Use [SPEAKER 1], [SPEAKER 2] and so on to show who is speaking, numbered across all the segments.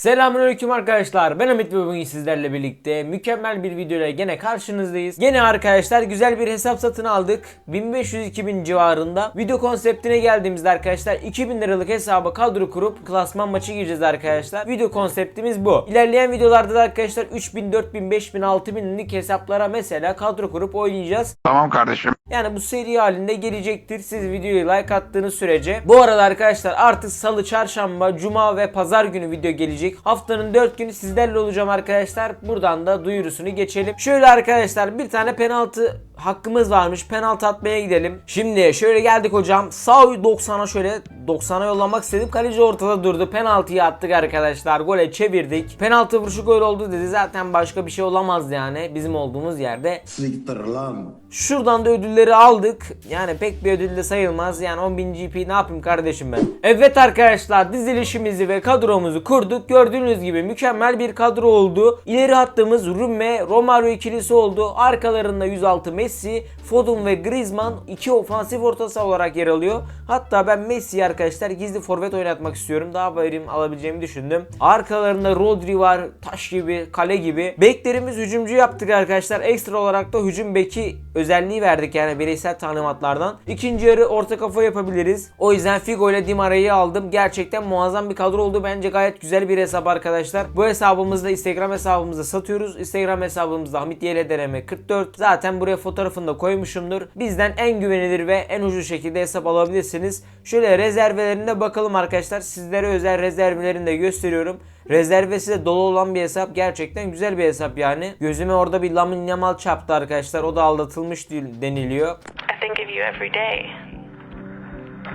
[SPEAKER 1] Selamünaleyküm arkadaşlar. Ben Hamit ve bugün sizlerle birlikte mükemmel bir videoyla gene karşınızdayız. Gene arkadaşlar güzel bir hesap satın aldık. 1500-2000 civarında. Video konseptine geldiğimizde arkadaşlar 2000 liralık hesaba kadro kurup klasman maçı gireceğiz arkadaşlar. Video konseptimiz bu. İlerleyen videolarda da arkadaşlar 3000, 4000, 5000, 6000'lik hesaplara mesela kadro kurup oynayacağız.
[SPEAKER 2] Tamam kardeşim.
[SPEAKER 1] Yani bu seri halinde gelecektir. Siz videoyu like attığınız sürece. Bu arada arkadaşlar artık salı, çarşamba, cuma ve pazar günü video gelecek. Haftanın 4 günü sizlerle olacağım arkadaşlar. Buradan da duyurusunu geçelim. Şöyle arkadaşlar bir tane penaltı hakkımız varmış. Penaltı atmaya gidelim. Şimdi şöyle geldik hocam. Sağ 90'a şöyle 90'a yollamak istedim. Kaleci ortada durdu. Penaltıyı attık arkadaşlar. Gole çevirdik. Penaltı vuruşu gol oldu dedi. Zaten başka bir şey olamazdı yani. Bizim olduğumuz yerde.
[SPEAKER 3] Siktir lan.
[SPEAKER 1] Şuradan da ödülleri aldık. Yani pek bir ödül de sayılmaz. Yani 10.000 GP ne yapayım kardeşim ben. Evet arkadaşlar dizilişimizi ve kadromuzu kurduk. Gördüğünüz gibi mükemmel bir kadro oldu. İleri hattımız Rümme, Romario ikilisi oldu. Arkalarında 106 Messi, Foden ve Griezmann iki ofansif orta saha olarak yer alıyor. Hatta ben Messi'yi arkadaşlar gizli forvet oynatmak istiyorum. Daha verim alabileceğimi düşündüm. Arkalarında Rodri var. Taş gibi, kale gibi. Beklerimiz hücumcu yaptık arkadaşlar. Ekstra olarak da hücum beki özelliği verdik yani bireysel tanımatlardan. İkinci yarı orta kafa yapabiliriz. O yüzden Figo ile Di Maria'yı aldım. Gerçekten muazzam bir kadro oldu. Bence gayet güzel bir hesap arkadaşlar. Bu hesabımızda Instagram hesabımızda satıyoruz. Instagram hesabımızda Hamit YLDRM 44. Zaten buraya fotoğrafını da koymuşumdur. Bizden en güvenilir ve en ucuz şekilde hesap alabilirsiniz. Şöyle rezervelerine bakalım arkadaşlar. Sizlere özel rezervelerini de gösteriyorum. Rezervesi de dolu olan bir hesap. Gerçekten güzel bir hesap yani. Gözüme orada bir Lamine Yamal çarptı arkadaşlar. O da aldatılmış deniliyor.
[SPEAKER 4] I think of you every day.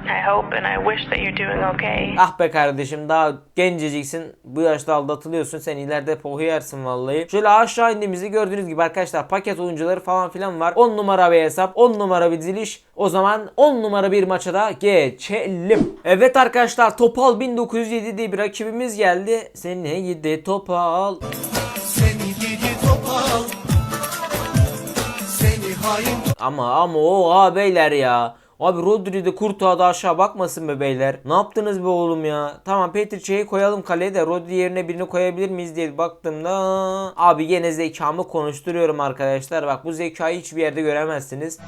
[SPEAKER 4] I hope and I wish that you're doing okay.
[SPEAKER 1] Ah be kardeşim daha genceciksin. Bu yaşta aldatılıyorsun. Sen ileride pohu yersin vallahi. Şöyle aşağı indiğimizde gördüğünüz gibi arkadaşlar paket oyuncuları falan filan var. 10 numara bir hesap. 10 numara bir diziliş. O zaman 10 numara bir maça da geçelim. Evet arkadaşlar Topal 1907 diye bir rakibimiz geldi. Seni gidi Topal.
[SPEAKER 5] Seni gidi topal Seni hain
[SPEAKER 1] Ama ama o ha beyler ya. Abi Rodri de Kurtuğa da aşağı bakmasın be beyler. Ne yaptınız be oğlum ya? Tamam Petrica'yı koyalım kaleye de Rodri yerine birini koyabilir miyiz diye baktığımda abi gene zekamı konuşturuyorum arkadaşlar. Bak bu zekayı hiçbir yerde göremezsiniz.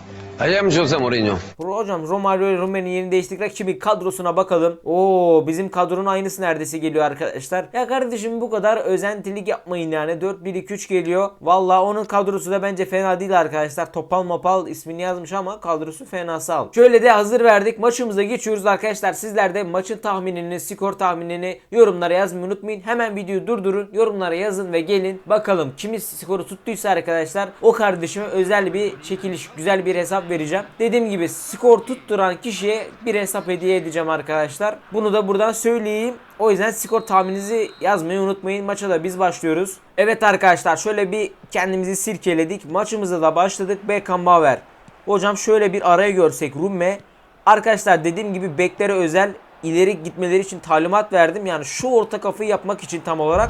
[SPEAKER 6] I am Jose Mourinho.
[SPEAKER 1] Hocam Romario ile Rumen'in yerini değiştirdik. Rakibin kadrosuna bakalım. Oo bizim kadronun aynısı neredeyse geliyor arkadaşlar. Ya kardeşim bu kadar özentilik yapmayın yani. 4-1-2-3 geliyor. Valla onun kadrosu da bence fena değil arkadaşlar. Topal Mopal ismini yazmış ama kadrosu fena sağ. Şöyle de hazır verdik. Maçımıza geçiyoruz arkadaşlar. Sizler de maçın tahminini, skor tahminini yorumlara yazmayı unutmayın. Hemen videoyu durdurun. Yorumlara yazın ve gelin. Bakalım kimi skoru tuttuysa arkadaşlar o kardeşime özel bir çekiliş, güzel bir hesap vereceğim. Dediğim gibi skor tutturan kişiye bir hesap hediye edeceğim arkadaşlar. Bunu da buradan söyleyeyim. O yüzden skor tahmininizi yazmayı unutmayın. Maça da biz başlıyoruz. Evet arkadaşlar şöyle bir kendimizi sirkeledik. Maçımıza da başladık. Beckenbauer. Hocam şöyle bir araya görsek Rumme. Arkadaşlar dediğim gibi beklere özel ileri gitmeleri için talimat verdim. Yani şu orta kafayı yapmak için tam olarak.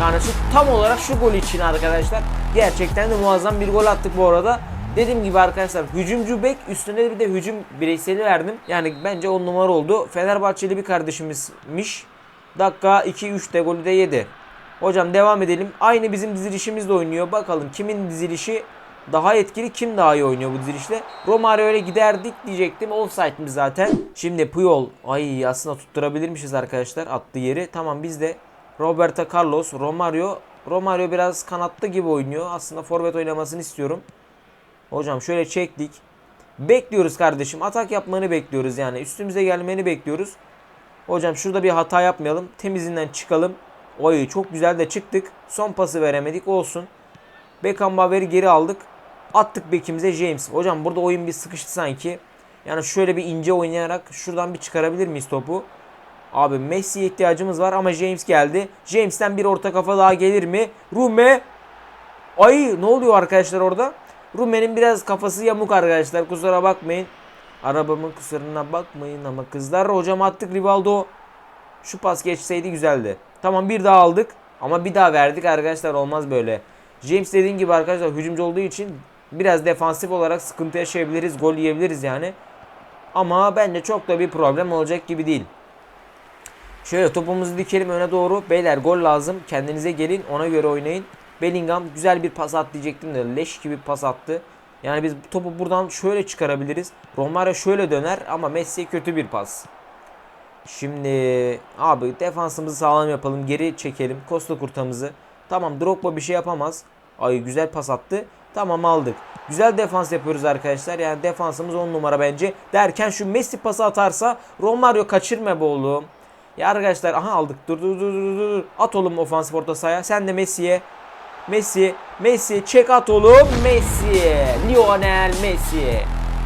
[SPEAKER 1] Yani şu tam olarak şu gol için arkadaşlar. Gerçekten de muazzam bir gol attık bu arada. Dediğim gibi arkadaşlar hücumcu bek üstüne bir de hücum bireyseli verdim. Yani bence 10 numara oldu. Fenerbahçeli bir kardeşimizmiş. Dakika 2-3'te golü de yedi. Hocam devam edelim. Aynı bizim dizilişimizle oynuyor. Bakalım kimin dizilişi daha etkili kim daha iyi oynuyor bu dizilişle. Romario ile giderdik diyecektim. Offside'miz zaten. Şimdi Puyol. Ay aslında tutturabilirmişiz arkadaşlar attığı yeri. Tamam biz de Roberto Carlos, Romario. Romario biraz kanatlı gibi oynuyor. Aslında forvet oynamasını istiyorum. Hocam şöyle çektik. Bekliyoruz kardeşim. Atak yapmanı bekliyoruz yani. Üstümüze gelmeni bekliyoruz. Hocam şurada bir hata yapmayalım. Temizinden çıkalım. Oy çok güzel de çıktık. Son pası veremedik. Olsun. Beckenbauer'i geri aldık. Attık bekimize James. Hocam burada oyun bir sıkıştı sanki. Yani şöyle bir ince oynayarak şuradan bir çıkarabilir miyiz topu? Abi Messi'ye ihtiyacımız var ama James geldi. James'ten bir orta kafa daha gelir mi? Rume. Ay ne oluyor arkadaşlar orada? Rume'nin biraz kafası yamuk arkadaşlar. Kusura bakmayın. Arabamın kusuruna bakmayın ama kızlar hocam attık Rivaldo. Şu pas geçseydi güzeldi. Tamam bir daha aldık. Ama bir daha verdik arkadaşlar olmaz böyle. James dediğin gibi arkadaşlar hücumcu olduğu için biraz defansif olarak sıkıntı yaşayabiliriz. Gol yiyebiliriz yani. Ama bence çok da bir problem olacak gibi değil. Şöyle topumuzu dikelim öne doğru. Beyler gol lazım. Kendinize gelin. Ona göre oynayın. Bellingham güzel bir pas at diyecektim de leş gibi pas attı. Yani biz topu buradan şöyle çıkarabiliriz. Romario şöyle döner ama Messi kötü bir pas. Şimdi abi defansımızı sağlam yapalım. Geri çekelim. Costa kurtamızı. Tamam Drogba bir şey yapamaz. Ay güzel pas attı. Tamam aldık. Güzel defans yapıyoruz arkadaşlar. Yani defansımız 10 numara bence. Derken şu Messi pası atarsa Romario kaçırma be oğlum. Ya arkadaşlar aha aldık. Dur dur dur dur dur. At oğlum ofansif orta sahaya. Sen de Messi'ye. Messi, Messi çek at oğlum. Messi. Lionel Messi.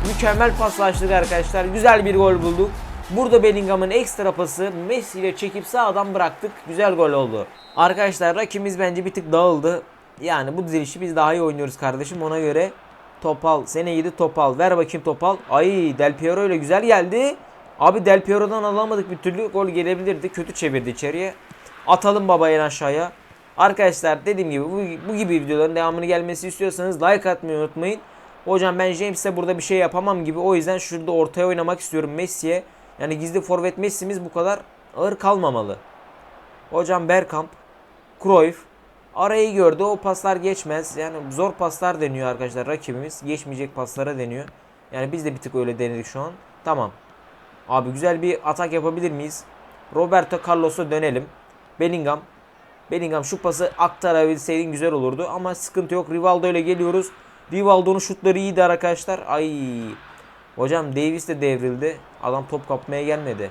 [SPEAKER 1] Mükemmel paslaştık arkadaşlar. Güzel bir gol bulduk. Burada Bellingham'ın ekstra pası Messi ile çekip sağdan bıraktık. Güzel gol oldu. Arkadaşlar rakibimiz bence bir tık dağıldı. Yani bu dizilişi biz daha iyi oynuyoruz kardeşim. Ona göre Topal. Sene 7 Topal. Ver bakayım Topal. Ay Del Piero ile güzel geldi. Abi Del Piero'dan alamadık bir türlü. Gol gelebilirdi. Kötü çevirdi içeriye. Atalım baba aşağıya. Arkadaşlar dediğim gibi bu, bu gibi videoların devamını gelmesi istiyorsanız like atmayı unutmayın. Hocam ben James'e burada bir şey yapamam gibi. O yüzden şurada ortaya oynamak istiyorum Messi'ye. Yani gizli forvet Messi'miz bu kadar ağır kalmamalı. Hocam Bergkamp, Cruyff arayı gördü. O paslar geçmez. Yani zor paslar deniyor arkadaşlar rakibimiz. Geçmeyecek paslara deniyor. Yani biz de bir tık öyle denedik şu an. Tamam. Abi güzel bir atak yapabilir miyiz? Roberto Carlos'a dönelim. Bellingham. Bellingham şu pası aktarabilseydin güzel olurdu ama sıkıntı yok. Rivaldo ile geliyoruz. Rivaldo'nun şutları iyiydi arkadaşlar. Ay. Hocam Davis de devrildi. Adam top kapmaya gelmedi.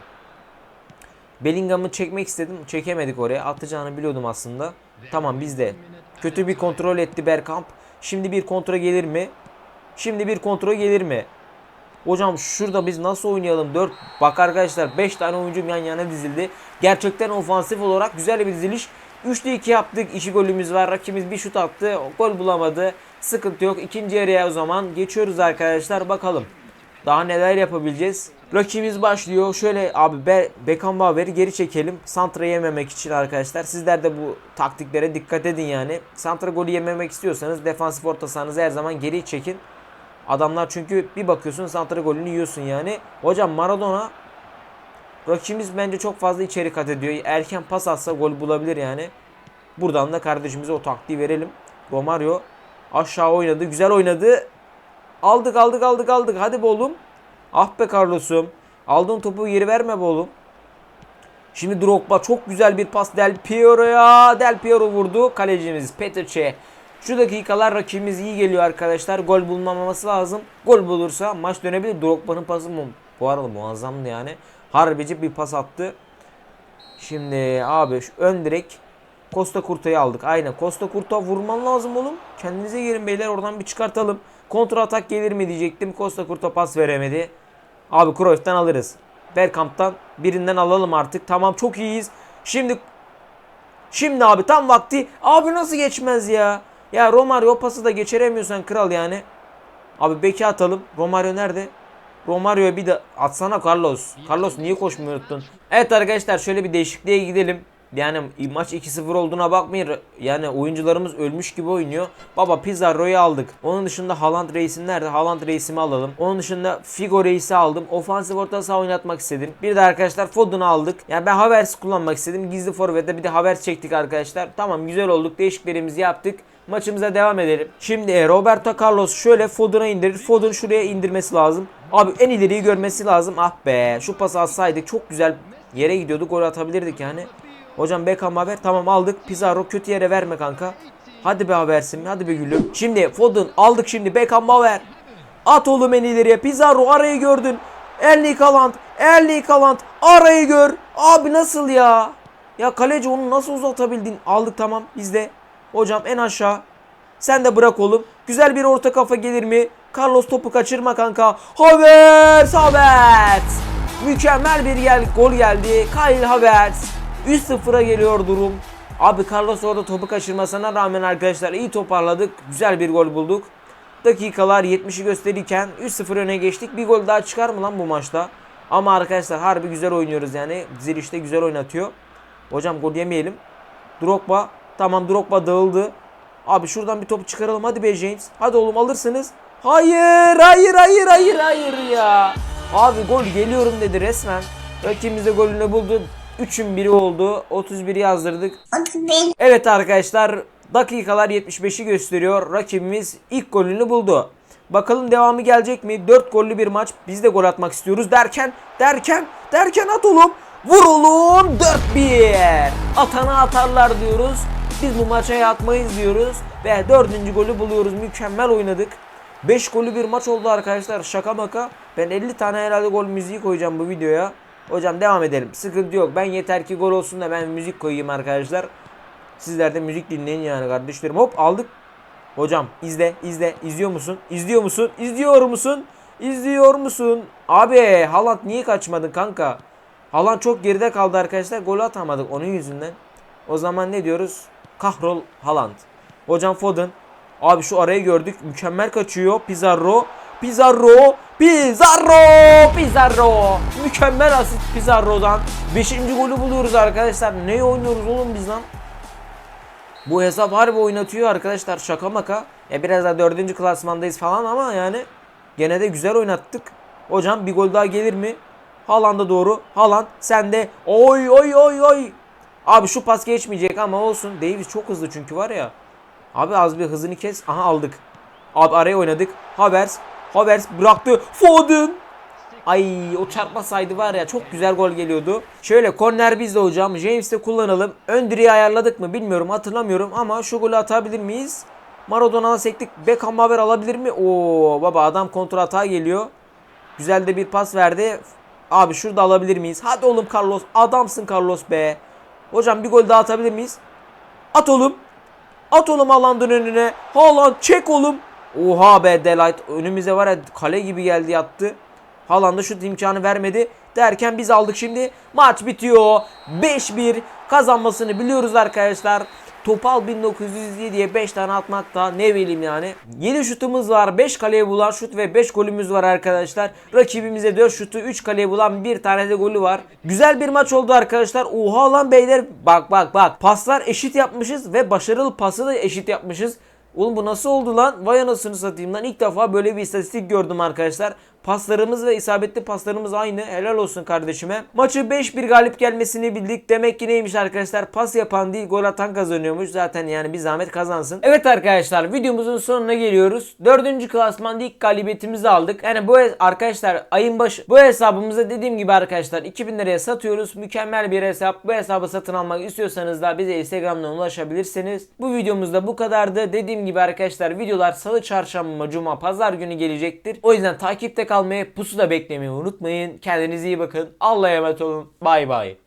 [SPEAKER 1] Bellingham'ı çekmek istedim. Çekemedik oraya. Atacağını biliyordum aslında. Tamam bizde. Kötü bir kontrol etti Bergkamp. Şimdi bir kontrol gelir mi? Şimdi bir kontrol gelir mi? Hocam şurada biz nasıl oynayalım? 4 bak arkadaşlar 5 tane oyuncu yan yana dizildi. Gerçekten ofansif olarak güzel bir diziliş. 3'te 2 yaptık. 2 golümüz var. Rakibimiz bir şut attı. Gol bulamadı. Sıkıntı yok. İkinci yarıya o zaman geçiyoruz arkadaşlar. Bakalım. Daha neler yapabileceğiz? Rakibimiz başlıyor. Şöyle abi Be Beckenbauer'i geri çekelim. Santra yememek için arkadaşlar. Sizler de bu taktiklere dikkat edin yani. Santra golü yememek istiyorsanız defansif orta sahanızı her zaman geri çekin. Adamlar çünkü bir bakıyorsun santra golünü yiyorsun yani. Hocam Maradona rakibimiz bence çok fazla içeri kat ediyor. Erken pas atsa gol bulabilir yani. Buradan da kardeşimize o taktiği verelim. Romario aşağı oynadı. Güzel oynadı. Aldık aldık aldık aldık. Hadi be oğlum. Ah be Carlos'um. Aldığın topu geri verme be oğlum. Şimdi Drogba çok güzel bir pas Del Piero'ya. Del Piero vurdu. Kalecimiz Petrçe. Şu dakikalar rakibimiz iyi geliyor arkadaşlar. Gol bulmamaması lazım. Gol bulursa maç dönebilir. Drogba'nın pası mu? Bu arada muazzamdı yani. Harbici bir pas attı. Şimdi abi şu ön direk Costa Kurta'yı aldık. Aynen Costa Kurta vurman lazım oğlum. Kendinize gelin beyler oradan bir çıkartalım. Kontra atak gelir mi diyecektim. Costa Kurta pas veremedi. Abi Cruyff'tan alırız. Bergkamp'tan birinden alalım artık. Tamam çok iyiyiz. Şimdi Şimdi abi tam vakti. Abi nasıl geçmez ya? Ya Romario pası da geçiremiyorsan kral yani. Abi beki atalım. Romario nerede? Romario'ya bir de atsana Carlos. Carlos niye koşmuyor unuttun? Evet arkadaşlar şöyle bir değişikliğe gidelim. Yani maç 2-0 olduğuna bakmayın. Yani oyuncularımız ölmüş gibi oynuyor. Baba Pizarro'yu aldık. Onun dışında Haaland reisim nerede? Haaland reisimi alalım. Onun dışında Figo reisi aldım. Ofansif orta saha oynatmak istedim. Bir de arkadaşlar Foden'ı aldık. Yani ben Havertz kullanmak istedim. Gizli forvette bir de Havertz çektik arkadaşlar. Tamam güzel olduk. Değişiklerimizi yaptık. Maçımıza devam edelim. Şimdi e, Roberto Carlos şöyle Foden'a indirir. Foden şuraya indirmesi lazım. Abi en ileriyi görmesi lazım. Ah be şu pası atsaydık çok güzel yere gidiyorduk. Gol atabilirdik yani. Hocam Beckham haber tamam aldık. Pizarro kötü yere verme kanka. Hadi be habersin. Hadi be gülüm. Şimdi Foden aldık şimdi Beckham haber. At oğlum en ileriye. Pizarro arayı gördün. Erling Haaland. Erling Haaland. Arayı gör. Abi nasıl ya? Ya kaleci onu nasıl uzatabildin? Aldık tamam bizde. Hocam en aşağı. Sen de bırak oğlum. Güzel bir orta kafa gelir mi? Carlos topu kaçırma kanka. Havertz Havertz. Mükemmel bir gel gol geldi. Kyle Havertz. 3-0'a geliyor durum. Abi Carlos orada topu kaçırmasına rağmen arkadaşlar iyi toparladık. Güzel bir gol bulduk. Dakikalar 70'i gösterirken 3-0 öne geçtik. Bir gol daha çıkar mı lan bu maçta? Ama arkadaşlar harbi güzel oynuyoruz yani. Zirişte güzel oynatıyor. Hocam gol yemeyelim. Drogba. Tamam Drogba dağıldı. Abi şuradan bir topu çıkaralım. Hadi be James. Hadi oğlum alırsınız. Hayır, hayır, hayır, hayır, hayır ya. Abi gol geliyorum dedi resmen. Rakibimiz de golünü buldu. 3'ün biri oldu. 31'i yazdırdık. Evet arkadaşlar dakikalar 75'i gösteriyor. Rakibimiz ilk golünü buldu. Bakalım devamı gelecek mi? 4 gollü bir maç. Biz de gol atmak istiyoruz derken derken derken at oğlum. Vur oğlum 4-1. Atana atarlar diyoruz. Biz bu maça yatmayız diyoruz. Ve dördüncü golü buluyoruz. Mükemmel oynadık. 5 golü bir maç oldu arkadaşlar. Şaka maka. Ben 50 tane herhalde gol müziği koyacağım bu videoya. Hocam devam edelim. Sıkıntı yok. Ben yeter ki gol olsun da ben müzik koyayım arkadaşlar. Sizler de müzik dinleyin yani kardeşlerim. Hop aldık. Hocam izle izle. İzliyor musun? İzliyor musun? İzliyor musun? İzliyor musun? Abi Haaland niye kaçmadın kanka? Haaland çok geride kaldı arkadaşlar. Gol atamadık onun yüzünden. O zaman ne diyoruz? Kahrol Haaland. Hocam Foden. Abi şu arayı gördük. Mükemmel kaçıyor. Pizarro. Pizarro. Pizarro. Pizarro. Mükemmel asist Pizarro'dan. Beşinci golü buluyoruz arkadaşlar. Ne oynuyoruz oğlum biz lan? Bu hesap harbi oynatıyor arkadaşlar şaka maka. Ya biraz daha dördüncü klasmandayız falan ama yani gene de güzel oynattık. Hocam bir gol daha gelir mi? Haaland'a doğru. Haaland sen de oy oy oy oy. Abi şu pas geçmeyecek ama olsun. Davis çok hızlı çünkü var ya. Abi az bir hızını kes. Aha aldık. Abi araya oynadık. Havers. Havers bıraktı. Foden. Ay o çarpmasaydı var ya çok güzel gol geliyordu. Şöyle korner bizde hocam. James'te kullanalım. Ön direği ayarladık mı bilmiyorum hatırlamıyorum ama şu golü atabilir miyiz? Maradona'na sektik. Beckham haber alabilir mi? Oo baba adam kontra hata geliyor. Güzel de bir pas verdi. Abi şurada alabilir miyiz? Hadi oğlum Carlos. Adamsın Carlos be. Hocam bir gol daha atabilir miyiz? At oğlum. At oğlum Haaland'ın önüne. Haaland çek oğlum. Oha be Delight. Önümüze var ya kale gibi geldi yattı. Haaland'a şut imkanı vermedi. Derken biz aldık şimdi. Maç bitiyor. 5-1 kazanmasını biliyoruz arkadaşlar. Topal 1907'ye 5 tane atmakta ne bileyim yani. 7 şutumuz var. 5 kaleye bulan şut ve 5 golümüz var arkadaşlar. Rakibimize 4 şutu 3 kaleye bulan bir tane de golü var. Güzel bir maç oldu arkadaşlar. Oha lan beyler. Bak bak bak. Paslar eşit yapmışız ve başarılı pası da eşit yapmışız. Oğlum bu nasıl oldu lan? Vay anasını satayım lan. İlk defa böyle bir istatistik gördüm arkadaşlar. Paslarımız ve isabetli paslarımız aynı. Helal olsun kardeşime. Maçı 5-1 galip gelmesini bildik. Demek ki neymiş arkadaşlar? Pas yapan değil gol atan kazanıyormuş. Zaten yani bir zahmet kazansın. Evet arkadaşlar videomuzun sonuna geliyoruz. Dördüncü klasmanda ilk galibiyetimizi aldık. Yani bu arkadaşlar ayın başı bu hesabımızda dediğim gibi arkadaşlar 2000 liraya satıyoruz. Mükemmel bir hesap. Bu hesabı satın almak istiyorsanız da bize Instagram'dan ulaşabilirsiniz. Bu videomuzda bu kadardı. Dediğim gibi arkadaşlar videolar salı, çarşamba, cuma, pazar günü gelecektir. O yüzden takipte kalmayı, pusu da beklemeyi unutmayın. Kendinize iyi bakın. Allah'a emanet olun. Bay bay.